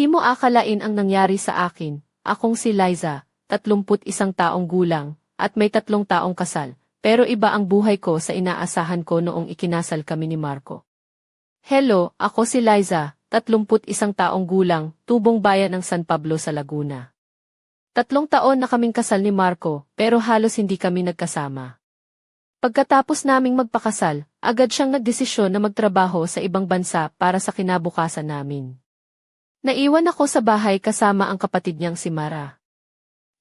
Hindi mo akalain ang nangyari sa akin. Akong si Liza, 31 taong gulang, at may tatlong taong kasal, pero iba ang buhay ko sa inaasahan ko noong ikinasal kami ni Marco. Hello, ako si Liza, 31 taong gulang, tubong bayan ng San Pablo sa Laguna. Tatlong taon na kaming kasal ni Marco, pero halos hindi kami nagkasama. Pagkatapos naming magpakasal, agad siyang nagdesisyon na magtrabaho sa ibang bansa para sa kinabukasan namin. Naiwan ako sa bahay kasama ang kapatid niyang si Mara.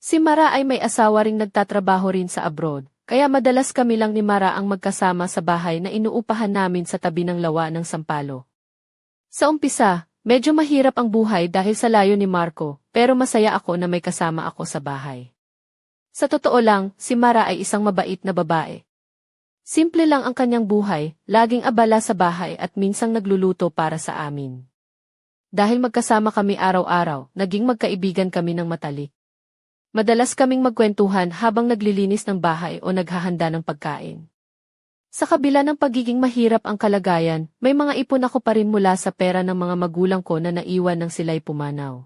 Si Mara ay may asawa ring nagtatrabaho rin sa abroad, kaya madalas kami lang ni Mara ang magkasama sa bahay na inuupahan namin sa tabi ng lawa ng Sampalo. Sa umpisa, medyo mahirap ang buhay dahil sa layo ni Marco, pero masaya ako na may kasama ako sa bahay. Sa totoo lang, si Mara ay isang mabait na babae. Simple lang ang kanyang buhay, laging abala sa bahay at minsang nagluluto para sa amin. Dahil magkasama kami araw-araw, naging magkaibigan kami ng matalik. Madalas kaming magkwentuhan habang naglilinis ng bahay o naghahanda ng pagkain. Sa kabila ng pagiging mahirap ang kalagayan, may mga ipon ako pa rin mula sa pera ng mga magulang ko na naiwan ng sila'y pumanaw.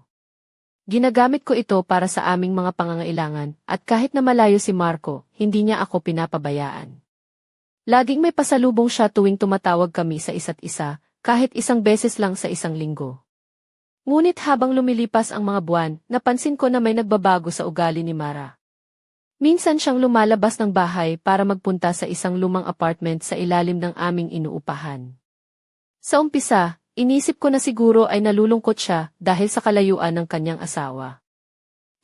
Ginagamit ko ito para sa aming mga pangangailangan, at kahit na malayo si Marco, hindi niya ako pinapabayaan. Laging may pasalubong siya tuwing tumatawag kami sa isa't isa, kahit isang beses lang sa isang linggo. Ngunit habang lumilipas ang mga buwan, napansin ko na may nagbabago sa ugali ni Mara. Minsan siyang lumalabas ng bahay para magpunta sa isang lumang apartment sa ilalim ng aming inuupahan. Sa umpisa, inisip ko na siguro ay nalulungkot siya dahil sa kalayuan ng kanyang asawa.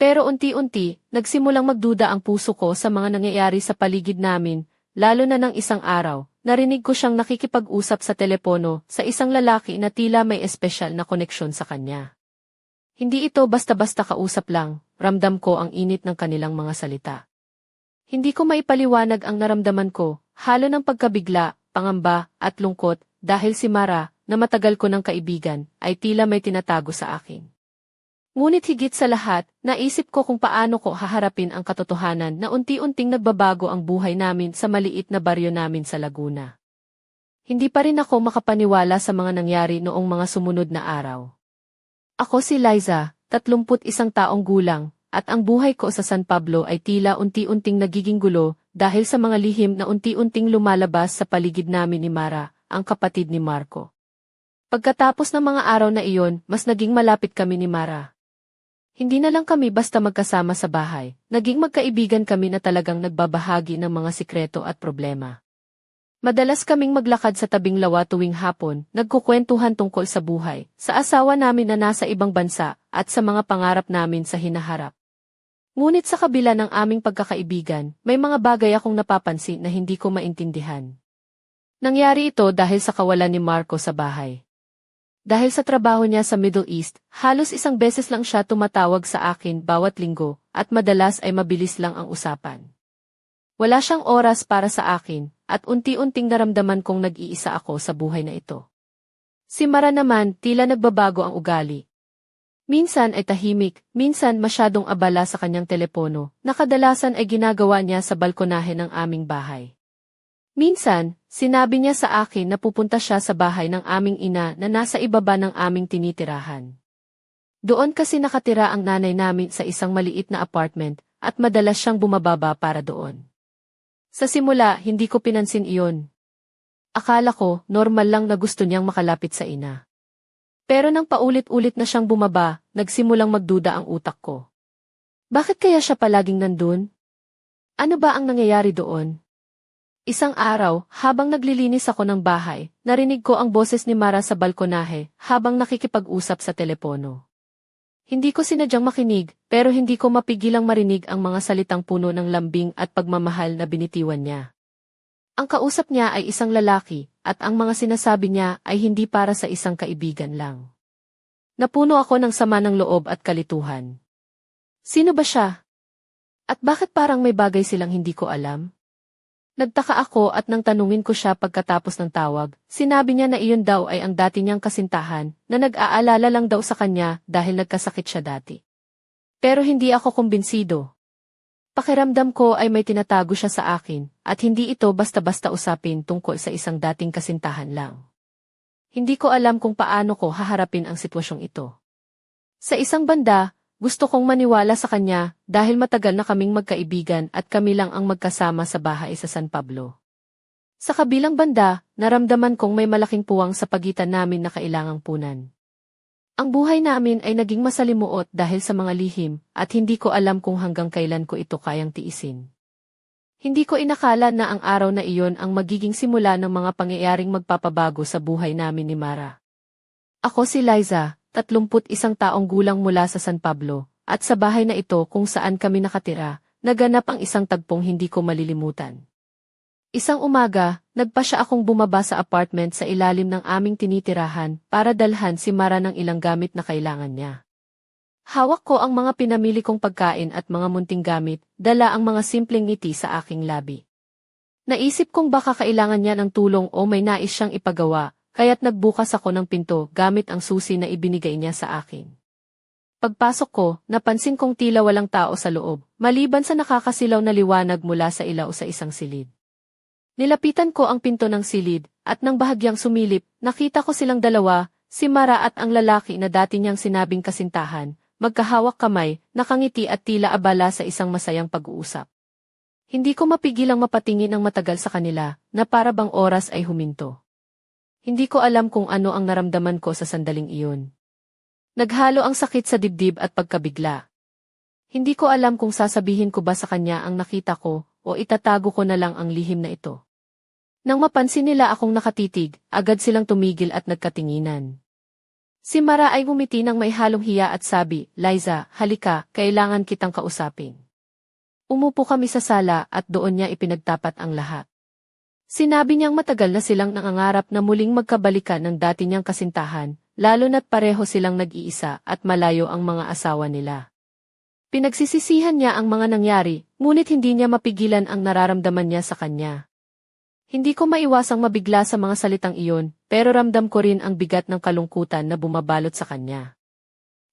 Pero unti-unti, nagsimulang magduda ang puso ko sa mga nangyayari sa paligid namin lalo na ng isang araw, narinig ko siyang nakikipag-usap sa telepono sa isang lalaki na tila may espesyal na koneksyon sa kanya. Hindi ito basta-basta kausap lang, ramdam ko ang init ng kanilang mga salita. Hindi ko maipaliwanag ang naramdaman ko, halo ng pagkabigla, pangamba, at lungkot, dahil si Mara, na matagal ko ng kaibigan, ay tila may tinatago sa akin. Ngunit higit sa lahat, naisip ko kung paano ko haharapin ang katotohanan na unti-unting nagbabago ang buhay namin sa maliit na baryo namin sa Laguna. Hindi pa rin ako makapaniwala sa mga nangyari noong mga sumunod na araw. Ako si Liza, 31 taong gulang, at ang buhay ko sa San Pablo ay tila unti-unting nagiging gulo dahil sa mga lihim na unti-unting lumalabas sa paligid namin ni Mara, ang kapatid ni Marco. Pagkatapos ng mga araw na iyon, mas naging malapit kami ni Mara. Hindi na lang kami basta magkasama sa bahay, naging magkaibigan kami na talagang nagbabahagi ng mga sikreto at problema. Madalas kaming maglakad sa tabing lawa tuwing hapon, nagkukwentuhan tungkol sa buhay, sa asawa namin na nasa ibang bansa, at sa mga pangarap namin sa hinaharap. Ngunit sa kabila ng aming pagkakaibigan, may mga bagay akong napapansin na hindi ko maintindihan. Nangyari ito dahil sa kawalan ni Marco sa bahay. Dahil sa trabaho niya sa Middle East, halos isang beses lang siya tumatawag sa akin bawat linggo, at madalas ay mabilis lang ang usapan. Wala siyang oras para sa akin, at unti-unting naramdaman kong nag-iisa ako sa buhay na ito. Si Mara naman, tila nagbabago ang ugali. Minsan ay tahimik, minsan masyadong abala sa kanyang telepono, na kadalasan ay ginagawa niya sa balkonahe ng aming bahay. Minsan, sinabi niya sa akin na pupunta siya sa bahay ng aming ina na nasa ibaba ng aming tinitirahan. Doon kasi nakatira ang nanay namin sa isang maliit na apartment at madalas siyang bumababa para doon. Sa simula, hindi ko pinansin iyon. Akala ko, normal lang na gusto niyang makalapit sa ina. Pero nang paulit-ulit na siyang bumaba, nagsimulang magduda ang utak ko. Bakit kaya siya palaging nandun? Ano ba ang nangyayari doon? Isang araw, habang naglilinis ako ng bahay, narinig ko ang boses ni Mara sa balkonahe habang nakikipag-usap sa telepono. Hindi ko sinadyang makinig, pero hindi ko mapigilang marinig ang mga salitang puno ng lambing at pagmamahal na binitiwan niya. Ang kausap niya ay isang lalaki, at ang mga sinasabi niya ay hindi para sa isang kaibigan lang. Napuno ako ng sama ng loob at kalituhan. Sino ba siya? At bakit parang may bagay silang hindi ko alam? Nagtaka ako at nang tanungin ko siya pagkatapos ng tawag, sinabi niya na iyon daw ay ang dati niyang kasintahan, na nag-aalala lang daw sa kanya dahil nagkasakit siya dati. Pero hindi ako kumbinsido. Pakiramdam ko ay may tinatago siya sa akin, at hindi ito basta-basta usapin tungkol sa isang dating kasintahan lang. Hindi ko alam kung paano ko haharapin ang sitwasyong ito. Sa isang banda, gusto kong maniwala sa kanya dahil matagal na kaming magkaibigan at kami lang ang magkasama sa bahay sa San Pablo. Sa kabilang banda, naramdaman kong may malaking puwang sa pagitan namin na kailangang punan. Ang buhay namin ay naging masalimuot dahil sa mga lihim at hindi ko alam kung hanggang kailan ko ito kayang tiisin. Hindi ko inakala na ang araw na iyon ang magiging simula ng mga pangyayaring magpapabago sa buhay namin ni Mara. Ako si Liza, 31 taong gulang mula sa San Pablo, at sa bahay na ito kung saan kami nakatira, naganap ang isang tagpong hindi ko malilimutan. Isang umaga, nagpa siya akong bumaba sa apartment sa ilalim ng aming tinitirahan para dalhan si Mara ng ilang gamit na kailangan niya. Hawak ko ang mga pinamili kong pagkain at mga munting gamit, dala ang mga simpleng ngiti sa aking labi. Naisip kong baka kailangan niya ng tulong o may nais siyang ipagawa, kaya't nagbukas ako ng pinto gamit ang susi na ibinigay niya sa akin. Pagpasok ko, napansin kong tila walang tao sa loob, maliban sa nakakasilaw na liwanag mula sa ilaw sa isang silid. Nilapitan ko ang pinto ng silid, at nang bahagyang sumilip, nakita ko silang dalawa, si Mara at ang lalaki na dati niyang sinabing kasintahan, magkahawak kamay, nakangiti at tila abala sa isang masayang pag-uusap. Hindi ko mapigilang mapatingin ng matagal sa kanila, na para bang oras ay huminto. Hindi ko alam kung ano ang naramdaman ko sa sandaling iyon. Naghalo ang sakit sa dibdib at pagkabigla. Hindi ko alam kung sasabihin ko ba sa kanya ang nakita ko, o itatago ko na lang ang lihim na ito. Nang mapansin nila akong nakatitig, agad silang tumigil at nagkatinginan. Si Mara ay ngumiti ng may halong hiya at sabi, Liza, halika, kailangan kitang kausapin. Umupo kami sa sala at doon niya ipinagtapat ang lahat. Sinabi niyang matagal na silang nangangarap na muling magkabalikan ng dati niyang kasintahan, lalo na't pareho silang nag-iisa at malayo ang mga asawa nila. Pinagsisisihan niya ang mga nangyari, ngunit hindi niya mapigilan ang nararamdaman niya sa kanya. Hindi ko maiwasang mabigla sa mga salitang iyon, pero ramdam ko rin ang bigat ng kalungkutan na bumabalot sa kanya.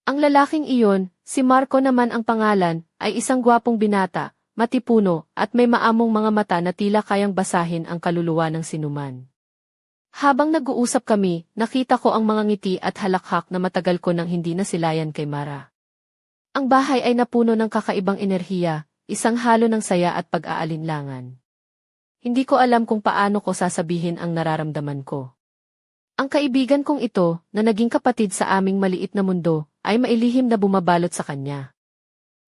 Ang lalaking iyon, si Marco naman ang pangalan, ay isang gwapong binata, matipuno, at may maamong mga mata na tila kayang basahin ang kaluluwa ng sinuman. Habang nag-uusap kami, nakita ko ang mga ngiti at halakhak na matagal ko nang hindi nasilayan kay Mara. Ang bahay ay napuno ng kakaibang enerhiya, isang halo ng saya at pag-aalinlangan. Hindi ko alam kung paano ko sasabihin ang nararamdaman ko. Ang kaibigan kong ito, na naging kapatid sa aming maliit na mundo, ay mailihim na bumabalot sa kanya.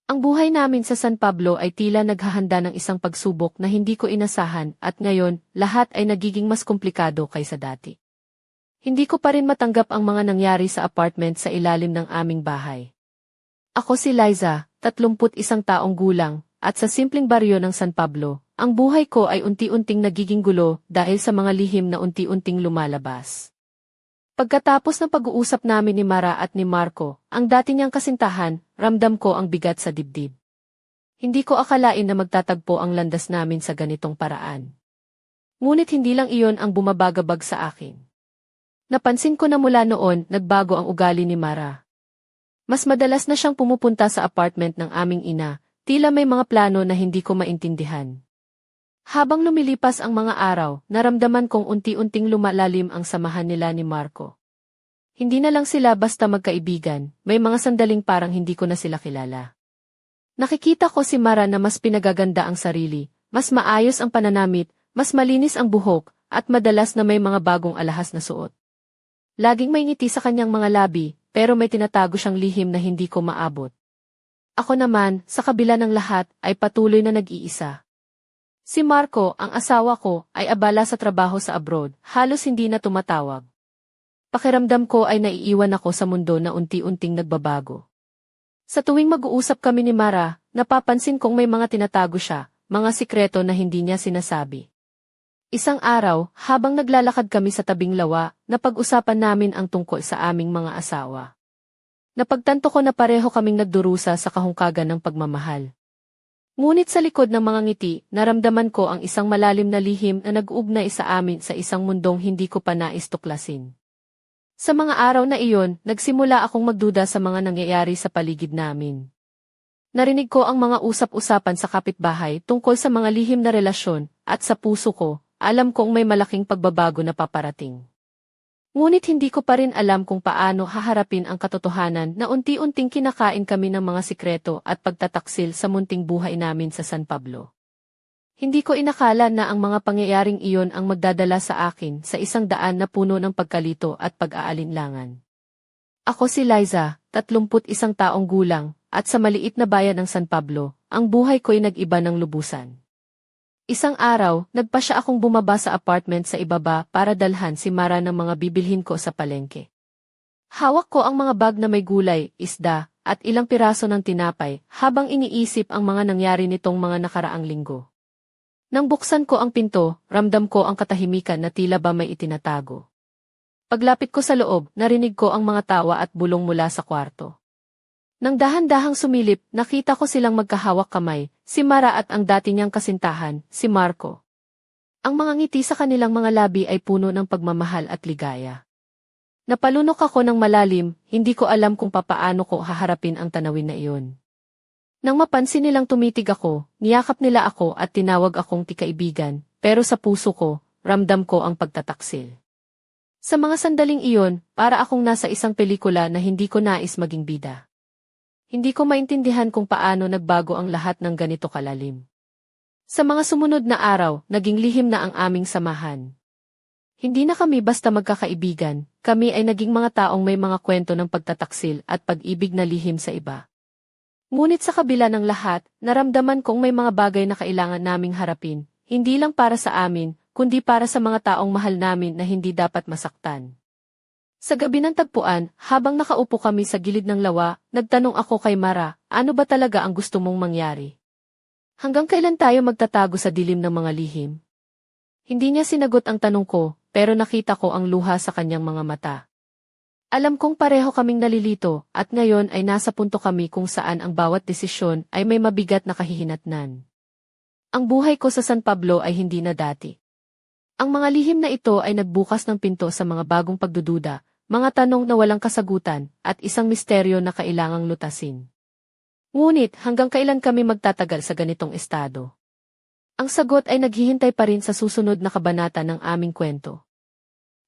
Ang buhay namin sa San Pablo ay tila naghahanda ng isang pagsubok na hindi ko inasahan at ngayon, lahat ay nagiging mas komplikado kaysa dati. Hindi ko pa rin matanggap ang mga nangyari sa apartment sa ilalim ng aming bahay. Ako si Liza, 31 taong gulang, at sa simpleng baryo ng San Pablo, ang buhay ko ay unti-unting nagiging gulo dahil sa mga lihim na unti-unting lumalabas. Pagkatapos ng pag-uusap namin ni Mara at ni Marco, ang dati niyang kasintahan, ramdam ko ang bigat sa dibdib. Hindi ko akalain na magtatagpo ang landas namin sa ganitong paraan. Ngunit hindi lang iyon ang bumabagabag sa akin. Napansin ko na mula noon, nagbago ang ugali ni Mara. Mas madalas na siyang pumupunta sa apartment ng aming ina, tila may mga plano na hindi ko maintindihan. Habang lumilipas ang mga araw, naramdaman kong unti-unting lumalalim ang samahan nila ni Marco. Hindi na lang sila basta magkaibigan, may mga sandaling parang hindi ko na sila kilala. Nakikita ko si Mara na mas pinagaganda ang sarili, mas maayos ang pananamit, mas malinis ang buhok, at madalas na may mga bagong alahas na suot. Laging may ngiti sa kanyang mga labi, pero may tinatago siyang lihim na hindi ko maabot. Ako naman, sa kabila ng lahat, ay patuloy na nag-iisa. Si Marco, ang asawa ko, ay abala sa trabaho sa abroad, halos hindi na tumatawag. Pakiramdam ko ay naiiwan ako sa mundo na unti-unting nagbabago. Sa tuwing mag-uusap kami ni Mara, napapansin kong may mga tinatago siya, mga sikreto na hindi niya sinasabi. Isang araw, habang naglalakad kami sa tabing lawa, napag-usapan namin ang tungkol sa aming mga asawa. Napagtanto ko na pareho kaming nagdurusa sa kahungkagan ng pagmamahal. Ngunit sa likod ng mga ngiti, naramdaman ko ang isang malalim na lihim na nag-uugnay sa amin sa isang mundong hindi ko pa nais tuklasin. Sa mga araw na iyon, nagsimula akong magduda sa mga nangyayari sa paligid namin. Narinig ko ang mga usap-usapan sa kapitbahay tungkol sa mga lihim na relasyon, at sa puso ko, alam kong may malaking pagbabago na paparating. Ngunit hindi ko pa rin alam kung paano haharapin ang katotohanan na unti-unting kinakain kami ng mga sikreto at pagtataksil sa munting buhay namin sa San Pablo. Hindi ko inakala na ang mga pangyayaring iyon ang magdadala sa akin sa isang daan na puno ng pagkalito at pag-aalinlangan. Ako si Liza, 31 taong gulang, at sa maliit na bayan ng San Pablo, ang buhay ko'y nag-iba ng lubusan. Isang araw, nagpa siya akong bumaba sa apartment sa ibaba para dalhan si Mara ng mga bibilhin ko sa palengke. Hawak ko ang mga bag na may gulay, isda, at ilang piraso ng tinapay habang iniisip ang mga nangyari nitong mga nakaraang linggo. Nang buksan ko ang pinto, ramdam ko ang katahimikan na tila ba may itinatago. Paglapit ko sa loob, narinig ko ang mga tawa at bulong mula sa kwarto. Nang dahan-dahang sumilip, nakita ko silang magkahawak kamay, si Mara at ang dati niyang kasintahan, si Marco. Ang mga ngiti sa kanilang mga labi ay puno ng pagmamahal at ligaya. Napalunok ako ng malalim, hindi ko alam kung papaano ko haharapin ang tanawin na iyon. Nang mapansin nilang tumitig ako, niyakap nila ako at tinawag akong tikaibigan, pero sa puso ko, ramdam ko ang pagtataksil. Sa mga sandaling iyon, para akong nasa isang pelikula na hindi ko nais maging bida. Hindi ko maintindihan kung paano nagbago ang lahat ng ganito kalalim. Sa mga sumunod na araw, naging lihim na ang aming samahan. Hindi na kami basta magkakaibigan, kami ay naging mga taong may mga kwento ng pagtataksil at pag-ibig na lihim sa iba. Ngunit sa kabila ng lahat, naramdaman kong may mga bagay na kailangan naming harapin, hindi lang para sa amin, kundi para sa mga taong mahal namin na hindi dapat masaktan. Sa gabi ng tagpuan, habang nakaupo kami sa gilid ng lawa, nagtanong ako kay Mara, ano ba talaga ang gusto mong mangyari? Hanggang kailan tayo magtatago sa dilim ng mga lihim? Hindi niya sinagot ang tanong ko, pero nakita ko ang luha sa kanyang mga mata. Alam kong pareho kaming nalilito, at ngayon ay nasa punto kami kung saan ang bawat desisyon ay may mabigat na kahihinatnan. Ang buhay ko sa San Pablo ay hindi na dati. Ang mga lihim na ito ay nagbukas ng pinto sa mga bagong pagdududa, mga tanong na walang kasagutan, at isang misteryo na kailangang lutasin. Ngunit hanggang kailan kami magtatagal sa ganitong estado? Ang sagot ay naghihintay pa rin sa susunod na kabanata ng aming kwento.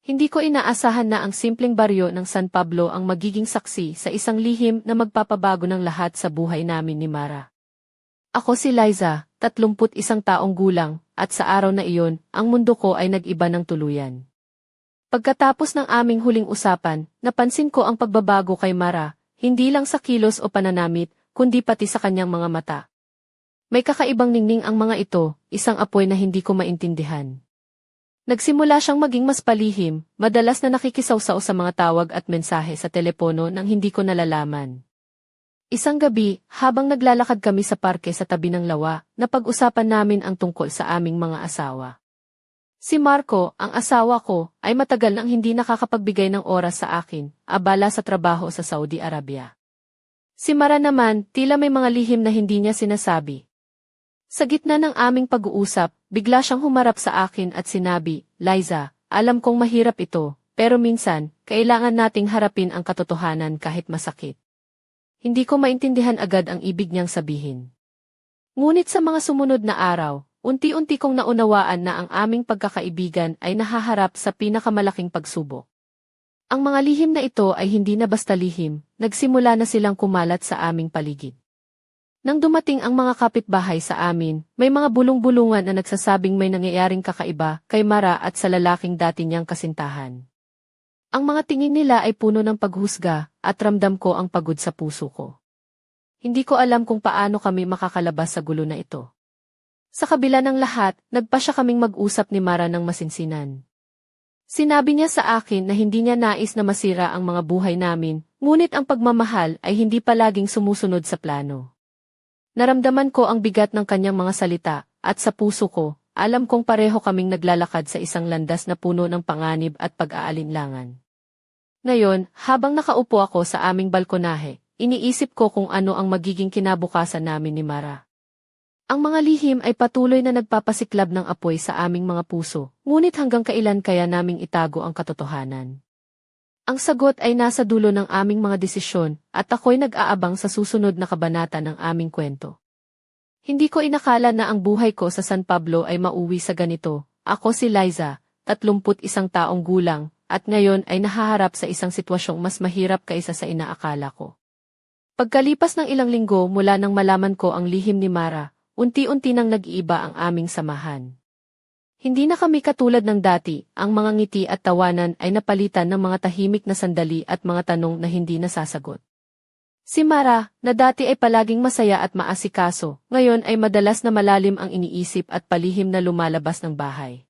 Hindi ko inaasahan na ang simpleng baryo ng San Pablo ang magiging saksi sa isang lihim na magpapabago ng lahat sa buhay namin ni Mara. Ako si Liza, 31 taong gulang, at sa araw na iyon, ang mundo ko ay nag-iba ng tuluyan. Pagkatapos ng aming huling usapan, napansin ko ang pagbabago kay Mara, hindi lang sa kilos o pananamit, kundi pati sa kanyang mga mata. May kakaibang ningning ang mga ito, isang apoy na hindi ko maintindihan. Nagsimula siyang maging mas palihim, madalas na nakikisawsaw sa mga tawag at mensahe sa telepono nang hindi ko nalalaman. Isang gabi, habang naglalakad kami sa parke sa tabi ng lawa, napag-usapan namin ang tungkol sa aming mga asawa. Si Marco, ang asawa ko, ay matagal nang hindi nakakapagbigay ng oras sa akin, abala sa trabaho sa Saudi Arabia. Si Mara naman, tila may mga lihim na hindi niya sinasabi, sa gitna ng aming pag-uusap, bigla siyang humarap sa akin at sinabi, Liza, alam kong mahirap ito, pero minsan, kailangan nating harapin ang katotohanan kahit masakit. Hindi ko maintindihan agad ang ibig niyang sabihin. Ngunit sa mga sumunod na araw, unti-unti kong naunawaan na ang aming pagkakaibigan ay nahaharap sa pinakamalaking pagsubok. Ang mga lihim na ito ay hindi na basta lihim, nagsimula na silang kumalat sa aming paligid. Nang dumating ang mga kapitbahay sa amin, may mga bulong-bulungan na nagsasabing may nangyayaring kakaiba kay Mara at sa lalaking dati niyang kasintahan. Ang mga tingin nila ay puno ng paghusga at ramdam ko ang pagod sa puso ko. Hindi ko alam kung paano kami makakalabas sa gulo na ito. Sa kabila ng lahat, nagpa siya kaming mag-usap ni Mara ng masinsinan. Sinabi niya sa akin na hindi niya nais na masira ang mga buhay namin, ngunit ang pagmamahal ay hindi palaging sumusunod sa plano. Naramdaman ko ang bigat ng kanyang mga salita, at sa puso ko, alam kong pareho kaming naglalakad sa isang landas na puno ng panganib at pag-aalinlangan. Ngayon, habang nakaupo ako sa aming balkonahe, iniisip ko kung ano ang magiging kinabukasan namin ni Mara. Ang mga lihim ay patuloy na nagpapasiklab ng apoy sa aming mga puso, ngunit hanggang kailan kaya naming itago ang katotohanan? Ang sagot ay nasa dulo ng aming mga desisyon, at ako'y nag-aabang sa susunod na kabanata ng aming kwento. Hindi ko inakala na ang buhay ko sa San Pablo ay mauwi sa ganito. Ako si Liza, 31 taong gulang, at ngayon ay nahaharap sa isang sitwasyong mas mahirap kaysa sa inaakala ko. Pagkalipas ng ilang linggo mula nang malaman ko ang lihim ni Mara, unti-unti nang nag-iiba ang aming samahan. Hindi na kami katulad ng dati, ang mga ngiti at tawanan ay napalitan ng mga tahimik na sandali at mga tanong na hindi nasasagot. Si Mara, na dati ay palaging masaya at maasikaso, ngayon ay madalas na malalim ang iniisip at palihim na lumalabas ng bahay.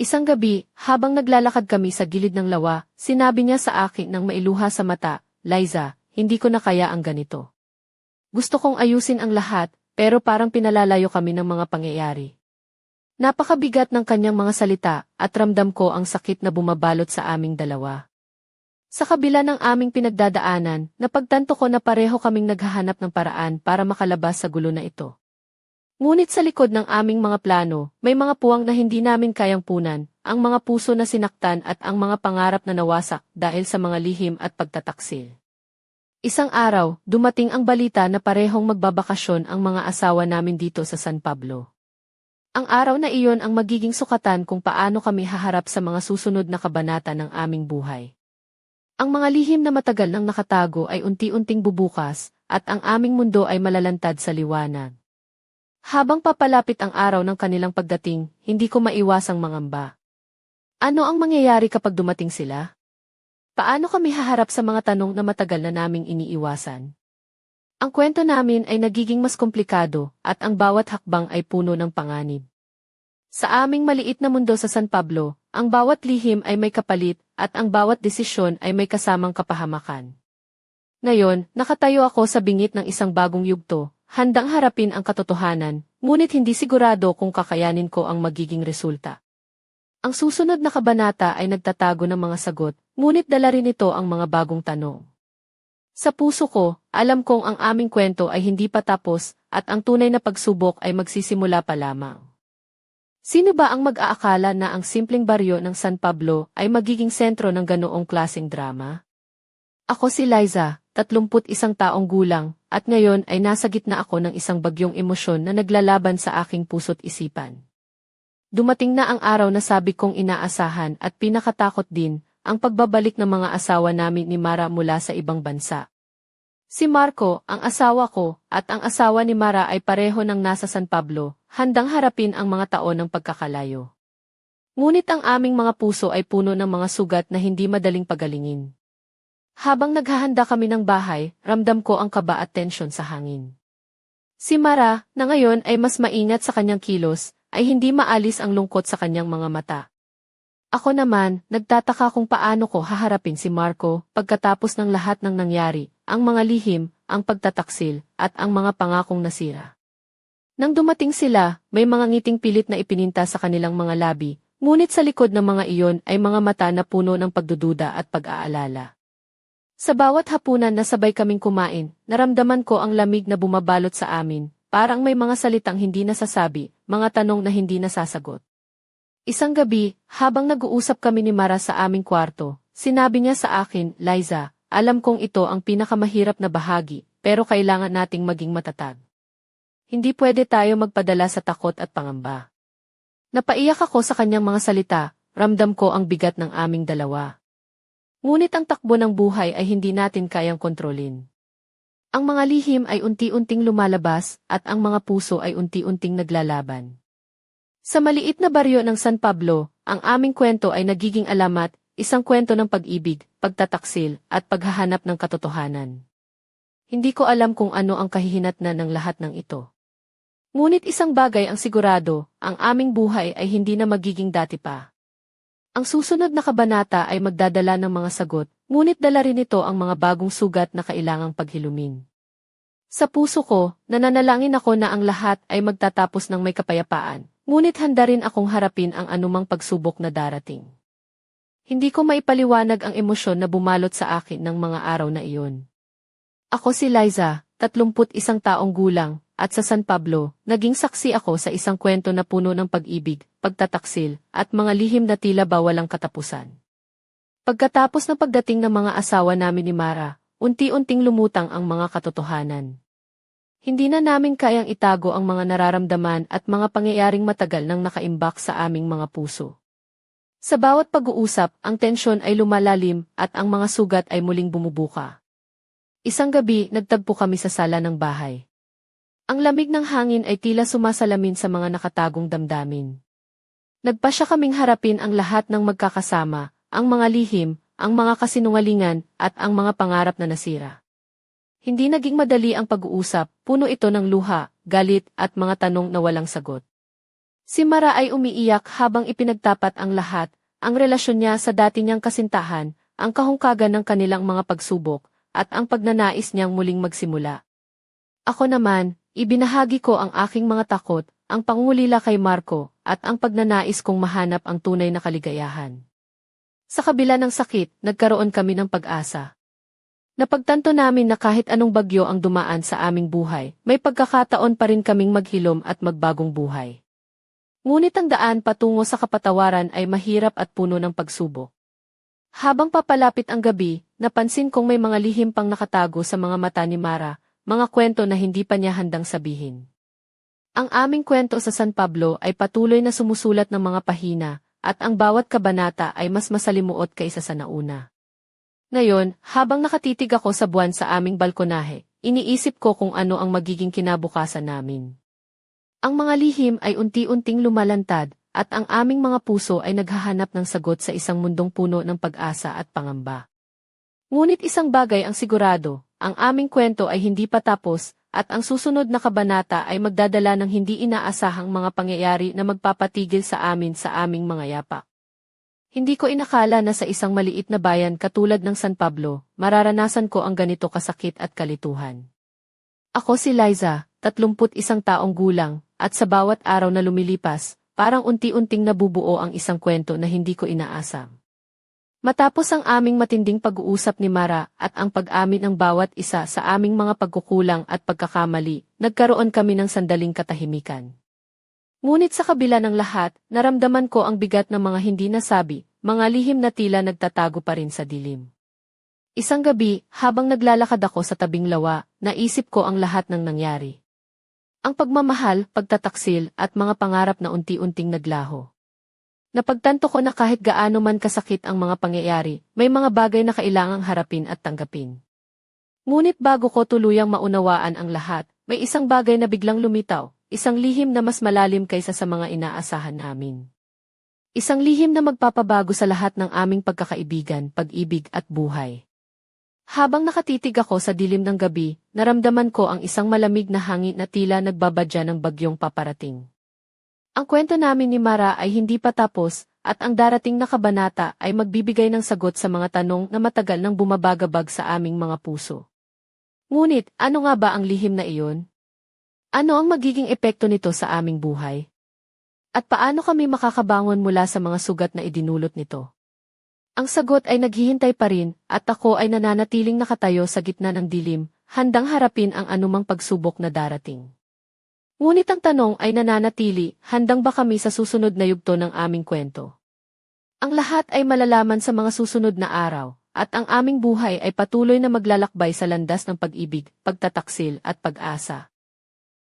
Isang gabi, habang naglalakad kami sa gilid ng lawa, sinabi niya sa akin ng mailuha sa mata, Liza, hindi ko na kaya ang ganito. Gusto kong ayusin ang lahat, pero parang pinalalayo kami ng mga pangyayari. Napakabigat ng kanyang mga salita at ramdam ko ang sakit na bumabalot sa aming dalawa. Sa kabila ng aming pinagdadaanan, napagtanto ko na pareho kaming naghahanap ng paraan para makalabas sa gulo na ito. Ngunit sa likod ng aming mga plano, may mga puwang na hindi namin kayang punan, ang mga puso na sinaktan at ang mga pangarap na nawasak dahil sa mga lihim at pagtataksil. Isang araw, dumating ang balita na parehong magbabakasyon ang mga asawa namin dito sa San Pablo. Ang araw na iyon ang magiging sukatan kung paano kami haharap sa mga susunod na kabanata ng aming buhay. Ang mga lihim na matagal nang nakatago ay unti-unting bubukas, at ang aming mundo ay malalantad sa liwanag. Habang papalapit ang araw ng kanilang pagdating, hindi ko maiwasang mangamba. Ano ang mangyayari kapag dumating sila? Paano kami haharap sa mga tanong na matagal na naming iniiwasan? Ang kwento namin ay nagiging mas komplikado at ang bawat hakbang ay puno ng panganib. Sa aming maliit na mundo sa San Pablo, ang bawat lihim ay may kapalit at ang bawat desisyon ay may kasamang kapahamakan. Ngayon, nakatayo ako sa bingit ng isang bagong yugto, handang harapin ang katotohanan, ngunit hindi sigurado kung kakayanin ko ang magiging resulta. Ang susunod na kabanata ay nagtatago ng mga sagot, ngunit dala rin ito ang mga bagong tanong. Sa puso ko, alam kong ang aming kwento ay hindi pa tapos at ang tunay na pagsubok ay magsisimula pa lamang. Sino ba ang mag-aakala na ang simpleng baryo ng San Pablo ay magiging sentro ng ganoong klaseng drama? Ako si Liza, 31 taong gulang, at ngayon ay nasa gitna ako ng isang bagyong emosyon na naglalaban sa aking puso't isipan. Dumating na ang araw na sabi kong inaasahan at pinakatakot din, ang pagbabalik ng mga asawa namin ni Mara mula sa ibang bansa. Si Marco, ang asawa ko, at ang asawa ni Mara ay pareho ng nasa San Pablo, handang harapin ang mga taon ng pagkakalayo. Ngunit ang aming mga puso ay puno ng mga sugat na hindi madaling pagalingin. Habang naghahanda kami ng bahay, ramdam ko ang kaba at tensyon sa hangin. Si Mara, na ngayon ay mas maingat sa kanyang kilos, ay hindi maalis ang lungkot sa kanyang mga mata. Ako naman, nagtataka kung paano ko haharapin si Marco pagkatapos ng lahat ng nangyari, ang mga lihim, ang pagtataksil, at ang mga pangakong nasira. Nang dumating sila, may mga ngiting pilit na ipininta sa kanilang mga labi, ngunit sa likod ng mga iyon ay mga mata na puno ng pagdududa at pag-aalala. Sa bawat hapunan na sabay kaming kumain, naramdaman ko ang lamig na bumabalot sa amin, parang may mga salitang hindi nasasabi, mga tanong na hindi nasasagot. Isang gabi, habang nag-uusap kami ni Mara sa aming kwarto, sinabi niya sa akin, Liza, alam kong ito ang pinakamahirap na bahagi, pero kailangan nating maging matatag. Hindi pwede tayo magpadala sa takot at pangamba. Napaiyak ako sa kanyang mga salita, ramdam ko ang bigat ng aming dalawa. Ngunit ang takbo ng buhay ay hindi natin kayang kontrolin. Ang mga lihim ay unti-unting lumalabas at ang mga puso ay unti-unting naglalaban. Sa maliit na baryo ng San Pablo, ang aming kwento ay nagiging alamat, isang kwento ng pag-ibig, pagtataksil, at paghahanap ng katotohanan. Hindi ko alam kung ano ang kahihinatnan ng lahat ng ito. Ngunit isang bagay ang sigurado, ang aming buhay ay hindi na magiging dati pa. Ang susunod na kabanata ay magdadala ng mga sagot, ngunit dala rin ito ang mga bagong sugat na kailangang paghilumin. Sa puso ko, nananalangin ako na ang lahat ay magtatapos ng may kapayapaan, Ngunit handa rin akong harapin ang anumang pagsubok na darating. Hindi ko maipaliwanag ang emosyon na bumalot sa akin ng mga araw na iyon. Ako si Liza, 31 taong gulang, at sa San Pablo, naging saksi ako sa isang kwento na puno ng pag-ibig, pagtataksil, at mga lihim na tila ba walang katapusan. Pagkatapos ng pagdating ng mga asawa namin ni Mara, unti-unting lumutang ang mga katotohanan. Hindi na namin kayang itago ang mga nararamdaman at mga pangyayaring matagal nang nakaimbak sa aming mga puso. Sa bawat pag-uusap, ang tensyon ay lumalalim at ang mga sugat ay muling bumubuka. Isang gabi, nagtagpo kami sa sala ng bahay. Ang lamig ng hangin ay tila sumasalamin sa mga nakatagong damdamin. Nagpasya kaming harapin ang lahat ng magkakasama, ang mga lihim, ang mga kasinungalingan, at ang mga pangarap na nasira. Hindi naging madali ang pag-uusap, puno ito ng luha, galit, at mga tanong na walang sagot. Si Mara ay umiiyak habang ipinagtapat ang lahat, ang relasyon niya sa dati niyang kasintahan, ang kahungkagan ng kanilang mga pagsubok, at ang pagnanais niyang muling magsimula. Ako naman, ibinahagi ko ang aking mga takot, ang pangulila kay Marco, at ang pagnanais kong mahanap ang tunay na kaligayahan. Sa kabila ng sakit, nagkaroon kami ng pag-asa. Napagtanto namin na kahit anong bagyo ang dumaan sa aming buhay, may pagkakataon pa rin kaming maghilom at magbagong buhay. Ngunit ang daan patungo sa kapatawaran ay mahirap at puno ng pagsubok. Habang papalapit ang gabi, napansin kong may mga lihim pang nakatago sa mga mata ni Mara, mga kwento na hindi pa niya handang sabihin. Ang aming kwento sa San Pablo ay patuloy na sumusulat ng mga pahina, at ang bawat kabanata ay mas masalimuot kaysa sa nauna. Ngayon, habang nakatitig ako sa buwan sa aming balkonahe, iniisip ko kung ano ang magiging kinabukasan namin. Ang mga lihim ay unti-unting lumalantad, at ang aming mga puso ay naghahanap ng sagot sa isang mundong puno ng pag-asa at pangamba. Ngunit isang bagay ang sigurado, ang aming kwento ay hindi pa tapos, at ang susunod na kabanata ay magdadala ng hindi inaasahang mga pangyayari na magpapatigil sa amin sa aming mga yapak. Hindi ko inakala na sa isang maliit na bayan katulad ng San Pablo, mararanasan ko ang ganito kasakit at kalituhan. Ako si Liza, 31 taong gulang, at sa bawat araw na lumilipas, parang unti-unting nabubuo ang isang kwento na hindi ko inaasam. Matapos ang aming matinding pag-uusap ni Mara at ang pag-amin ng bawat isa sa aming mga pagkukulang at pagkakamali, nagkaroon kami ng sandaling katahimikan. Ngunit sa kabila ng lahat, naramdaman ko ang bigat ng mga hindi nasabi, mga lihim na tila nagtatago pa rin sa dilim. Isang gabi, habang naglalakad ako sa tabing lawa, naisip ko ang lahat ng nangyari. Ang pagmamahal, pagtataksil, at mga pangarap na unti-unting naglaho. Napagtanto ko na kahit gaano man kasakit ang mga pangyayari, may mga bagay na kailangang harapin at tanggapin. Ngunit bago ko tuluyang maunawaan ang lahat, may isang bagay na biglang lumitaw, isang lihim na mas malalim kaysa sa mga inaasahan namin. Isang lihim na magpapabago sa lahat ng aming pagkakaibigan, pag-ibig at buhay. Habang nakatitig ako sa dilim ng gabi, naramdaman ko ang isang malamig na hangin na tila nagbabadya ng bagyong paparating. Ang kwento namin ni Mara ay hindi pa tapos, at ang darating na kabanata ay magbibigay ng sagot sa mga tanong na matagal nang bumabagabag sa aming mga puso. Ngunit, ano nga ba ang lihim na iyon? Ano ang magiging epekto nito sa aming buhay? At paano kami makakabangon mula sa mga sugat na idinulot nito? Ang sagot ay naghihintay pa rin, at ako ay nananatiling nakatayo sa gitna ng dilim, handang harapin ang anumang pagsubok na darating. Ngunit ang tanong ay nananatili, handang ba kami sa susunod na yugto ng aming kwento? Ang lahat ay malalaman sa mga susunod na araw, at ang aming buhay ay patuloy na maglalakbay sa landas ng pag-ibig, pagtataksil at pag-asa.